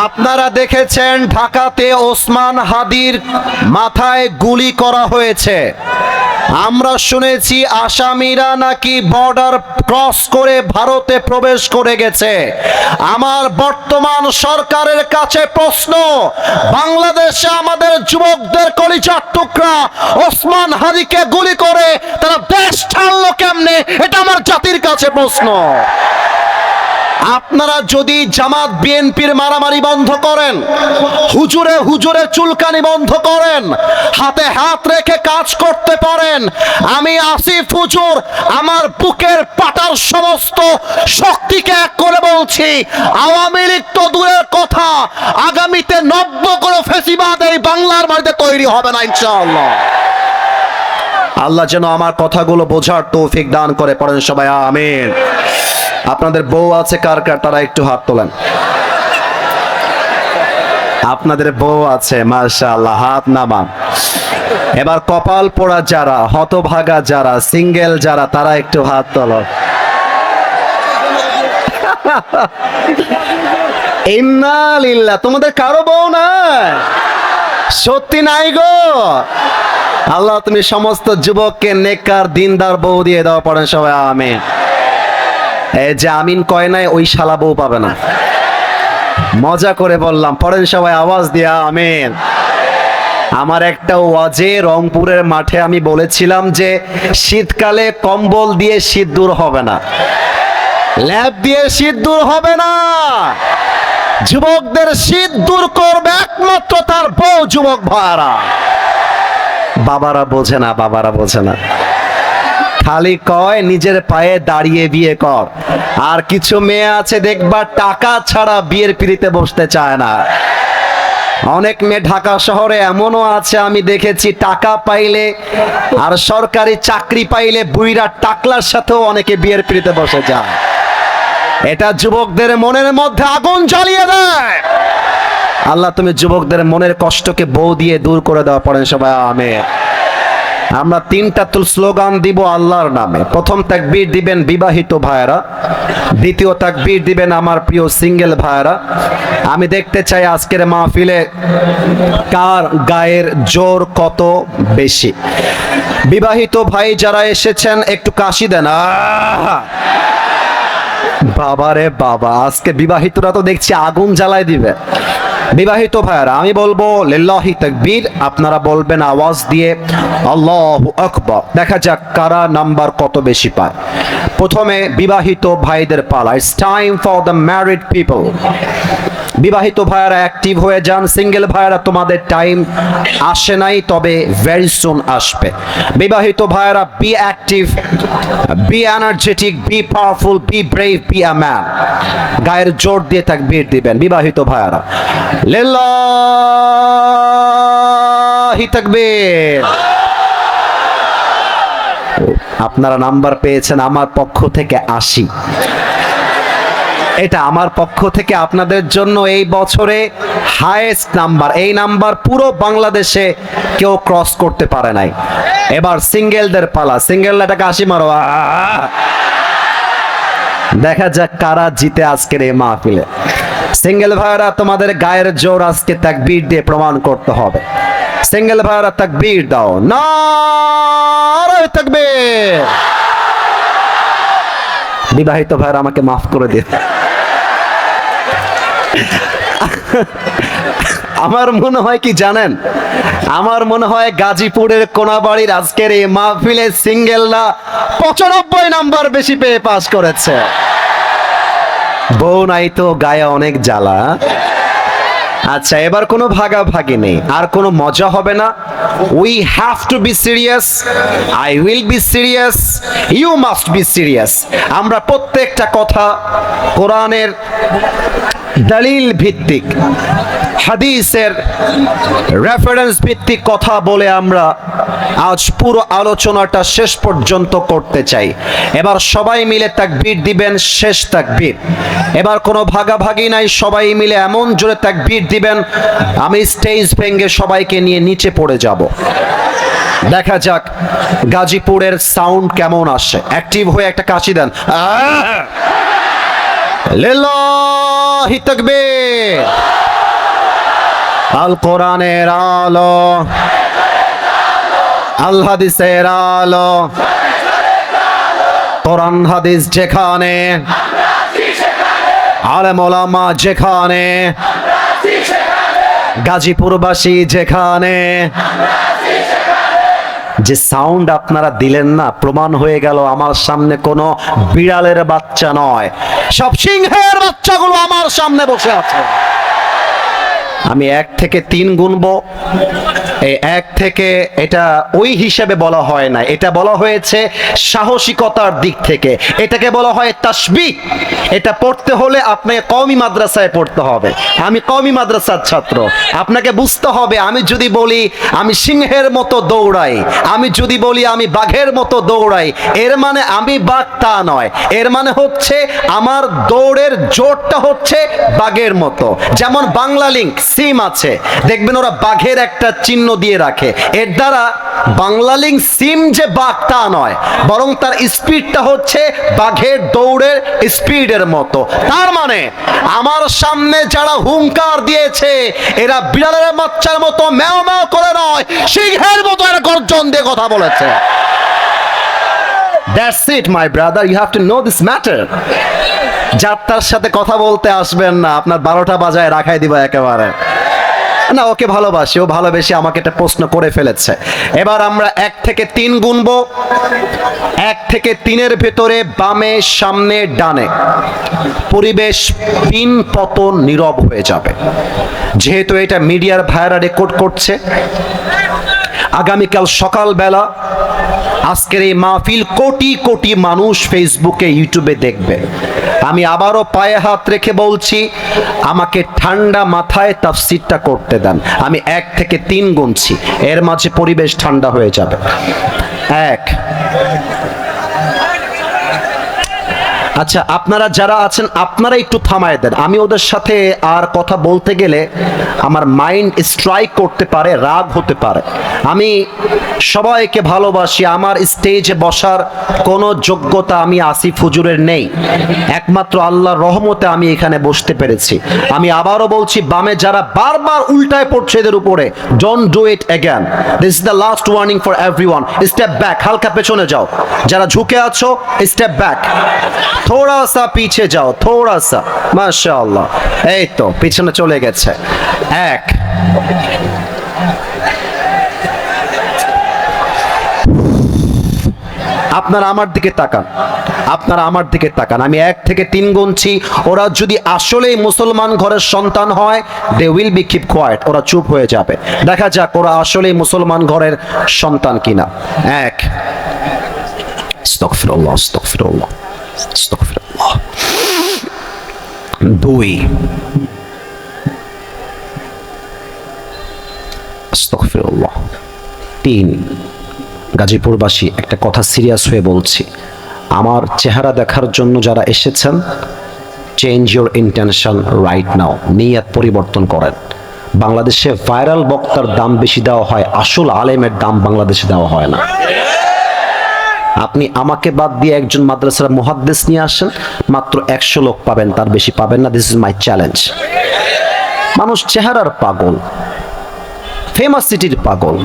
আপনারা দেখেছেন ঢাকাতে ওসমান হাদির মাথায় গুলি করা হয়েছে। আমরা শুনেছি আসামিরা নাকি বর্ডার ক্রস করে ভারতে প্রবেশ করে গেছে। আমার বর্তমান সরকারের কাছে প্রশ্ন, বাংলাদেশে আমাদের যুবকদের কলিজার টুকরা ওসমান হাদিকে গুলি করে তারা দেশ ছাড়লো কেমনে? এটা আমার জাতির কাছে প্রশ্ন। আপনারা যদি জামাত বিএনপির মারামারি বন্ধ করেন, হুজুরে হুজুরে চুলকানি বন্ধ করেন, হাতে হাত রেখে কাজ করতে পারেন, আমি আসিফ হুজুর, আমার বুকের পাটার সমস্ত শক্তিকে এক করে বলছি, আওয়ামী লীগ তো দূরের কথা, আগামীতে নব্য কোনো ফেসিবাদ এই বাংলার বাড়িতে তৈরি হবে না ইনশাআল্লাহ। আল্লাহ যেন আমার কথাগুলো বোঝার তৌফিক দান করে পড়েন সবাই, আমিন। আপনাদের বউ আছে, কার কার? তারা একটু হাত তোলেন। আপনাদের বউ আছে, মাশাআল্লাহ, হাত নামান। এবার কপাল পোড়া যারা, হতভাগা যারা, সিঙ্গেল যারা, তারা একটু হাত তোলো। ইন্নালিল্লাহ তোমাদের কারও বউ নাই? সত্যি নাই গো। আল্লাহ, তুমি সমস্ত যুবককে নেককার, দিনদার বউ দিয়ে দাও, পড়েন সবাই, আমিন। এই যে আমিন কয় নাই, ওই শালা বউ পাবে না। মজা করে বললাম, পড়েন সবাই, আওয়াজ দিয়া, আমিন। আমার একটা ওয়াজে রংপুরের মাঠে আমি বলেছিলাম যে, শীতকালে কম্বল দিয়ে শীত দূর হবে না। ল্যাব দিয়ে শীত দূর হবে না। যুবকদের শীত দূর করবে একমাত্র তার বউ, যুবক ভাড়া বাবারা বোঝে না, বাবারা বোঝে না। খালি কয়, নিজের পায়ে দাঁড়িয়ে বিয়ে কর। আর কিছু মেয়ে আছে, দেখবা টাকা ছাড়া বিয়ের পিড়িতে বসতে চায় না। অনেক মেয়ে ঢাকা শহরে এমনও আছে, আমি দেখেছি টাকা পাইলে আর সরকারি চাকরি পাইলে বুইরা টাকলার সাথেও অনেকে বিয়ের পিড়িতে বসে যায়। এটা যুবকদের মনের মধ্যে আগুন জ্বালিয়ে দেয়। আল্লাহ, তুমি যুবকদের মনের কষ্টকে বউ দিয়ে দূর করে দেওয়া পড়েন সবাই আমি আমরা তিনটা তুল স্লোগান দিব আল্লাহর নামে। প্রথম তাকবীর দিবেন বিবাহিত ভাইয়েরা। দ্বিতীয় তাকবীর দিবেন আমার প্রিয় সিঙ্গেল ভাইয়েরা। আমি দেখতে চাই আজকের মাহফিলে কার গায়ের জোর কত বেশি। বিবাহিত ভাই যারা এসেছেন, একটু কাশি দেন! বাবারে বাবা, আজকে বিবাহিতরা তো দেখছি আগুন জ্বালায় দিবে। বিবাহিত ভাইয়ারা, আমি বলব, লিল্লাহি তাকবীর। আপনারা বলবেন আওয়াজ দিয়ে, আল্লাহু আকবার। দেখা যাক কারা নাম্বার কত বেশি পায়। প্রথমে বিবাহিত ভাইদের পালা। It's time for the married people বিবাহিত ভাইয়ারা অ্যাক্টিভ হয়ে যান সিঙ্গেল ভাইয়ারা তোমাদের টাইম আসে নাই, তবে ভেরি সুন আসবে। বিবাহিত ভাইয়ারা be active be energetic be powerful be brave be a man গায়ের জোর দিয়ে তাকবীর দিবেন বিবাহিত ভাইয়ারা। লিল্লাহি তাকবীর। আপনারা নাম্বার পেয়েছেন আমার পক্ষ থেকে আশি। এটা আমার পক্ষ থেকে আপনাদের জন্য এই বছরে হাইয়েস্ট নাম্বার এই নাম্বার পুরো বাংলাদেশে কেউ ক্রস করতে পারে নাই। এবার সিঙ্গেলদের পালা। সিঙ্গেল এটাকে হাসি মারো। দেখা যাক কারা জিতে আজকের এই মাহফিলে। সিঙ্গেল ভাইরা তোমাদের গায়ের জোর আজকে তাকবীর দিয়ে প্রমাণ করতে হবে। সিঙ্গেল ভাইরা তাকবীর দাও। না তাকবীর। বিবাহিত ভাইরা আমাকে মাফ করে দিন। আমার মনে হয় কি জানেন? আমার মনে হয় গাজীপুরের কোনাবাড়ির আজকের এই মাহফিলে সিঙ্গেলরা পঁচানব্বই নাম্বার বেশি পেয়ে পাশ করেছে। বউ নাই তো গায়ে অনেক জ্বালা। আচ্ছা এবার কোনো ভাগাভাগি নেই, আর কোনো মজা হবে না। We have to be serious I will be serious you must be serious আমরা প্রত্যেকটা কথা কোরআনের দলিল ভিত্তিক। হাদিসের রেফারেন্স ভিত্তিক কথা বলে আমরা আজ পুরো আলোচনাটা শেষ পর্যন্ত করতে চাই। এবার সবাই মিলে তাকবীর দিবেন, শেষ তাকবীর। এবার কোনো ভাগাভাগি নাই, সবাই মিলে এমন জোরে তাকবীর দিবেন, আমি স্টেজ ভেঙে সবাইকে নিয়ে নিচে পড়ে যাব। দেখা যাক গাজীপুরের সাউন্ড কেমন আসে। অ্যাক্টিভ হয়ে একটা কাশি দেন! লিল্লাহি লিল্লাহি তাকবীর। আল কোরআনের আলো। আল হাদিসের আলো। কোরআন হাদিস যেখানে। আলেম ওলামা যেখানে। গাজীপুরবাসী যেখানে। যে সাউন্ড আপনারা দিলেন না, প্রমাণ হয়ে গেল আমার সামনে কোনো বিড়ালের বাচ্চা নয়। সব সিংহের বাচ্চাগুলো আমার সামনে বসে আছে। আমি এক থেকে তিন গুনবো। এই এক থেকে এটা ওই হিসেবে বলা হয় না। এটা বলা হয়েছে সাহসিকতার দিক থেকে। এটাকে বলা হয় তাসবি। এটা পড়তে হলে আপনাকে কওমি মাদ্রাসায় পড়তে হবে। আমি কওমি মাদ্রাসার ছাত্র। আপনাকে বুঝতে হবে, আমি যদি বলি আমি সিংহের মতো দৌড়াই, আমি যদি বলি আমি বাঘের মতো দৌড়াই, এর মানে আমি বাঘ তা নয়। এর মানে হচ্ছে আমার দৌড়ের জোরটা হচ্ছে বাঘের মতো। যেমন বাংলা লিঙ্ক সিম আছে। দেখবেন ওরা বাঘের একটা চিহ্ন দিয়ে রাখে এর দ্বারা বাংলা লিঙ্ক সিম যে বাঘ তা নয় বরং তার স্পিডটা হচ্ছে বাঘের দৌড়ের স্পিডের মতো তার মানে আমার সামনে যারা হুঙ্কার দিয়েছে এরা বিড়ালের বাচ্চার মতো ম্যাও ম্যাও করে নয় সিংহের মতো এরা গর্জন দিয়ে কথা বলেছে That's it, my brother. You have to know this matter. যার তার সাথে কথা বলতে আসবেন না আপনার বারোটা বাজায় রাখাই দিব একেবারে না, ওকে ভালোবাসি, ও ভালোবেসে আমাকে একটা প্রশ্ন করে ফেলেছে। এবার আমরা এক থেকে তিন গুনব। এক থেকে তিনের ভেতরে বামে, সামনে, ডানে। পরিবেশ পিন পতন নীরব হয়ে যাবে। যেহেতু এটা মিডিয়ার ভাইরা রেকর্ড করছে আগামীকাল সকালবেলা আজকের এই মাহফিল কোটি কোটি মানুষ ফেসবুকে, ইউটিউবে দেখবে। আমি আবারও পায়ে হাত রেখে বলছি, আমাকে ঠান্ডা মাথায় তাফসিরটা করতে দেন। আমি এক থেকে তিন গুনছি, এর মাঝে পরিবেশ ঠান্ডা হয়ে যাবে। এক আচ্ছা আপনারা যারা আছেন, আপনারা একটু থামায় দেন। আমি ওদের সাথে আর কথা বলতে গেলে আমার মাইন্ড স্ট্রাইক করতে পারে, রাগ হতে পারে। আমি সবাইকে ভালোবাসি, আমার স্টেজে বসার কোনো যোগ্যতা আমি আসিফ হুজুরের নেই। একমাত্র আল্লাহর রহমতে আমি এখানে বসতে পেরেছি। আমি আবারও বলছি, বামে যারা বারবার উল্টায় পড়ছে এদের উপরে don't do it again this is the last warning for everyone step back হালকা পেছনে যাও। যারা ঝুঁকে আছো স্টেপ ব্যাক থোড়া সা পিছে যাও থোড়া সা মাশাআল্লাহ। এই তো, পিছনে চলে গেছে। এক। আপনারা আমার দিকে তাকান। আপনারা আমার দিকে তাকান। আমি এক থেকে তিন গুনছি। ওরা যদি আসলেই মুসলমান ঘরের সন্তান হয় they will be keep quiet ওরা চুপ হয়ে যাবে। দেখা যাক ওরা আসলেই মুসলমান ঘরের সন্তান কিনা। এক। আস্তাগফিরুল্লাহ আস্তাগফিরুল্লাহ। দুই আস্তাগফিরুল্লাহ তিন, গাজীপুরবাসী, একটা কথা সিরিয়াস হয়ে বলছি। আমার চেহারা দেখার জন্য যারা এসেছেন change your intention right now নিয়াত পরিবর্তন করেন। বাংলাদেশে ভাইরাল বক্তার দাম বেশি দেওয়া হয়, আসল আলেমের দাম বাংলাদেশে দেওয়া হয় না। আপনি আমাকে বাদ দিয়ে একজন মাদ্রাসার মুহাদ্দিস নিয়ে আসেন, মাত্র একশো লোক পাবেন, তার বেশি পাবেন না। দিস ইজ মাই চ্যালেঞ্জ মানুষ চেহারার পাগল ফেমাস সিটির পাগল।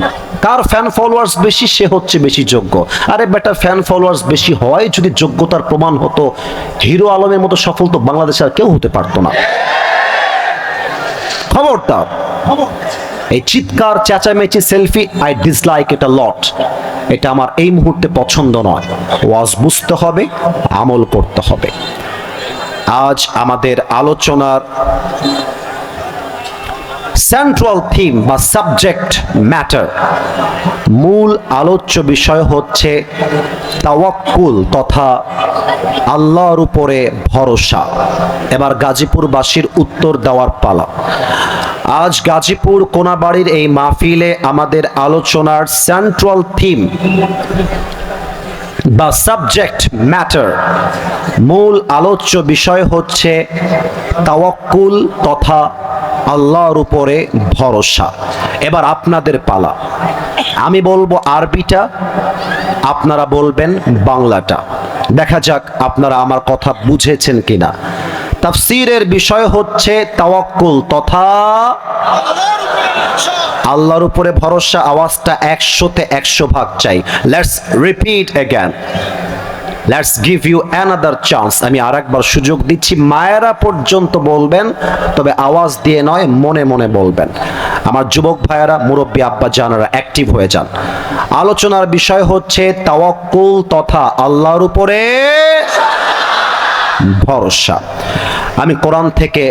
কার ফ্যান ফলোয়ার্স বেশি, সে হচ্ছে বেশি যোগ্য। আরে বেটার ফ্যান ফলোয়ার্স বেশি হয় যদি যোগ্যতার প্রমাণ হতো, হিরো আলমের মতো সফল তো বাংলাদেশে আর কেউ হতে পারতো না। খবরটা এই চিৎকার, চেঁচামেচি সেলফি আই ডিসলাইক এটা লট এটা আমার এই মুহূর্তে পছন্দ নয়। ওয়াজ বুঝতে হবে, আমল করতে হবে। আজ আমাদের আলোচনার সেন্ট্রাল থিম বা সাবজেক্ট ম্যাটার মূল আলোচ্য বিষয় হচ্ছে তাওয়াক্কুল তথা আল্লাহর উপরে ভরসা। এবার গাজীপুরবাসীর উত্তর দেওয়ার পালা। আজ গাজীপুর কোনাবাড়ির এই মাহফিলে আমাদের আলোচনার সেন্ট্রাল থিম বা সাবজেক্ট ম্যাটার মূল আলোচ্য বিষয় হচ্ছে তাওয়াক্কুল তথা আল্লাহর উপরে ভরসা। এবার আপনাদের পালা। আমি বলব আরবিটা, আপনারা বলবেন বাংলাটা। দেখা যাক আপনারা আমার কথা বুঝেছেন কিনা। তাফসিরের বিষয় হচ্ছে তাওয়াক্কুল তথা আল্লাহর উপরে ভরসা, আওয়াজটা একশোতে একশো ভাগ চাই। Let's repeat again let's give you another chance আমি আর একবার সুযোগ দিচ্ছি, মায়েরা পর্যন্ত বলবেন, তবে আওয়াজ দিয়ে নয়, মনে মনে বলবেন। আমার যুবক ভাইয়েরা, মুরব্বী আব্বা জানারা অ্যাক্টিভ হয়ে যান। আলোচনার বিষয় হচ্ছে তাওয়াক্কুল তথা আল্লাহর উপরে ভরসা। আমি কোরআন থেকে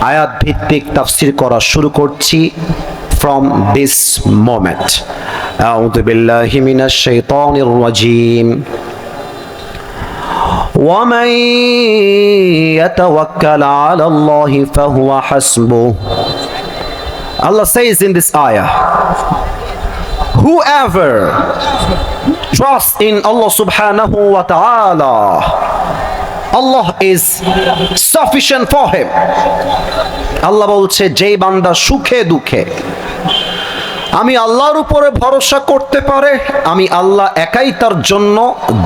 আয়াত ভিত্তিক তাফসির করা শুরু করছি from this moment أعوذ بالله من الشيطان الرجيم ومن يتوكل على الله فهو حسبه Allah says in this ayah whoever trusts in Allah subhanahu wa ta'ala Allah is sufficient for him. আল্লাহ বলছে যেই বান্দা সুখে দুঃখে, আমি আল্লাহর উপরে ভরসা করতে পারে, আমি আল্লাহ একাই তার জন্য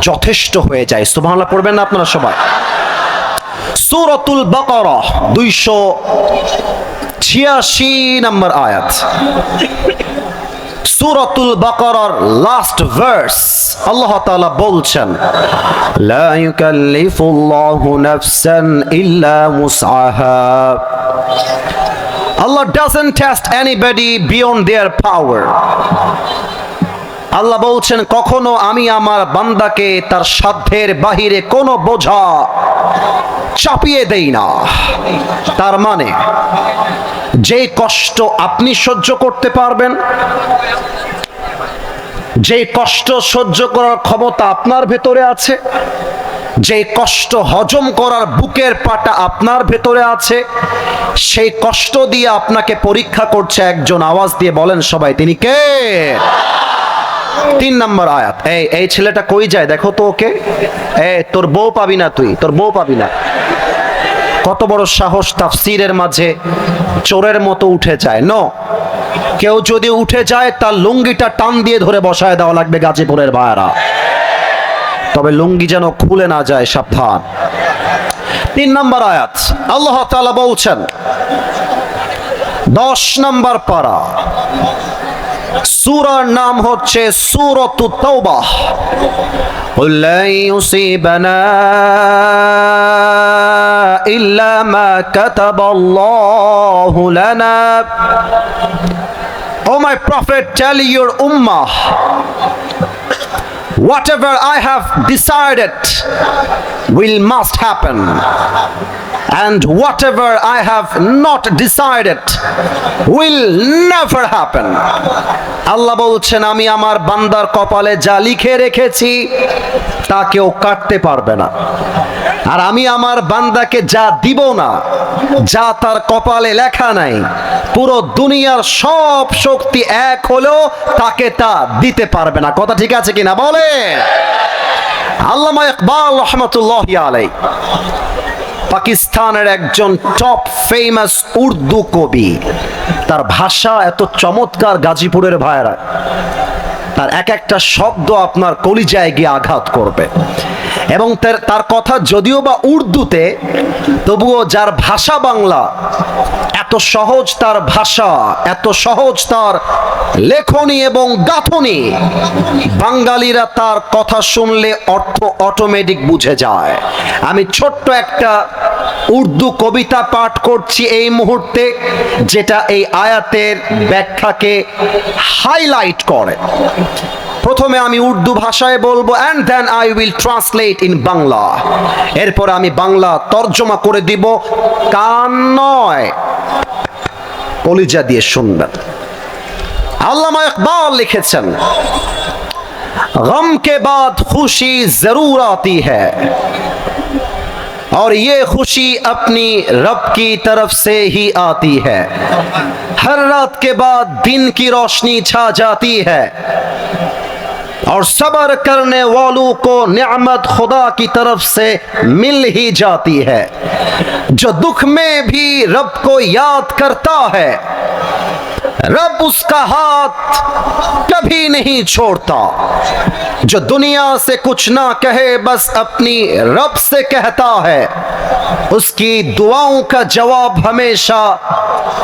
যথেষ্ট হয়ে যায়। সুবহানাল্লাহ, পড়বেন না আপনারা সবাই। সূরাতুল বাকারা, দুইশো ছিয়াশি নম্বর আয়াত। সূরাতুল বাকারার লাস্ট ভার্স আল্লাহ তাআলা বলছেন, লা ইউকাল্লিফুল্লাহু নাফসান ইল্লা মুসআহা Allah doesn't test anybody beyond their power. আল্লাহ বলছেন, কখনো আমি আমার বান্দাকে তার সাধ্যের বাহিরে কোনো বোঝা চাপিয়ে দেই না। তার মানে যে কষ্ট আপনি সহ্য করতে পারবেন, যে কষ্ট সহ্য করার ক্ষমতা আপনার ভেতরে আছে, যে কষ্ট হজম করার বুকের পাটা আপনার ভেতরে আছে, সেই কষ্ট দিয়ে আপনাকে পরীক্ষা করছে একজন। আওয়াজ দিয়ে বলেন সবাই, তিনি কে? তিন নম্বর আয়াত। এই এই ছেলেটা কই যায়? দেখো তো ওকে। এ, তোর বউ পাবি না তুই, তোর বউ পাবি না। কত বড় সাহস তাফসিরের মাঝে চোরের মতো উঠে যায়। ন, কেউ যদি উঠে যায়, তার লুঙ্গিটা টান দিয়ে ধরে বসায় দেওয়া লাগবে গাজীপুরের ভাইয়ারা। তবে লুঙ্গি যেন খুলে না যায় সাবধান। তিন নম্বর আয়াত, আল্লাহ তাআলা বলছেন, দশ নম্বর পারা। সুরার নাম হচ্ছে সুরত তৌবাহ ইউসিবানা ইল্লা মা কাতাবাল্লাহু লানা O my prophet tell your Ummah whatever I have decided will must happen. And whatever I have not decided will never happen. আল্লাহ বলছেন, আমি আমার বান্দার কপালে যা লিখে রেখেছি, তা কেউ কাটতে পারবে না। আর আমি আমার বান্দাকে যা দিব না, যা তার কপালে লেখা নাই, পুরো দুনিয়ার সব শক্তি এক হলেও তাকে তা দিতে পারবে না। কথা ঠিক আছে কিনা বলে আল্লামা ইকবাল রহমতুল্লাহ আলাই পাকিস্তানের একজন টপ ফেমাস উর্দু কবি। তার ভাষা এত চমৎকার গাজীপুরের ভাইরা তার এক একটা শব্দ আপনার কলিজায় গিয়ে আঘাত করবে। এবং তার কথা যদিও বা উর্দুতে, তবুও যার ভাষা বাংলা, এত সহজ তার ভাষা, এত সহজ তার লেখনী এবং গাঁথনি, বাঙালিরা তার কথা শুনলে অর্থ অটোমেটিক বুঝে যায়। আমি ছোট্ট একটা উর্দু কবিতা পাঠ করছি এই মুহূর্তে, যেটা এই আয়াতের ব্যাখ্যাকে হাইলাইট করে। প্রথমে আমি উর্দু ভাষায় বলবো and then I will translate in Bangla এরপর আমি বাংলা তর্জমা করে দিব কান নয় কলিজা দিয়ে শুনবেন আল্লামা ইকবাল লিখেছেন गम के बाद खुशी जरूर आती है और ये खुशी अपनी रब की तरफ से ही आती है हर रात के बाद दिन की रोशनी छा जाती है اور صبر کرنے والوں کو نعمت خدا کی طرف سے مل ہی جاتی ہے۔ جو دکھ میں بھی رب کو یاد کرتا ہے रब उसका हाथ कभी नहीं छोड़ता। जो दुनिया से कुछ ना कहे, बस अपनी रब से कहता है। उसकी दुआओं का जवाब हमेशा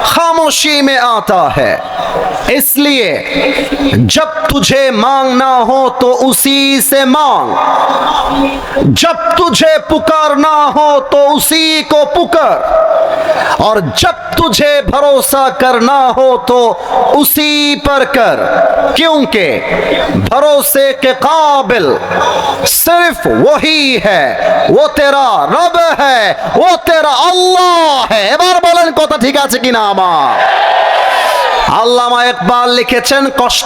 खामोशी में आता है। इसलिए जब तुझे मांगना हो तो उसी से मांग। जब तुझे पुकारना हो तो उसी को पुकार। और जब तुझे भरोसा करना हो तो उसी पर कर क्योंकि भरोसे के काबिल सिर्फ वही है वो तेरा रब है वो तेरा আল্লাহ है এবার বলেন কথা ঠিক আছে কিনা আমার আল্লামা ইকবাল লিখেছেন কষ্ট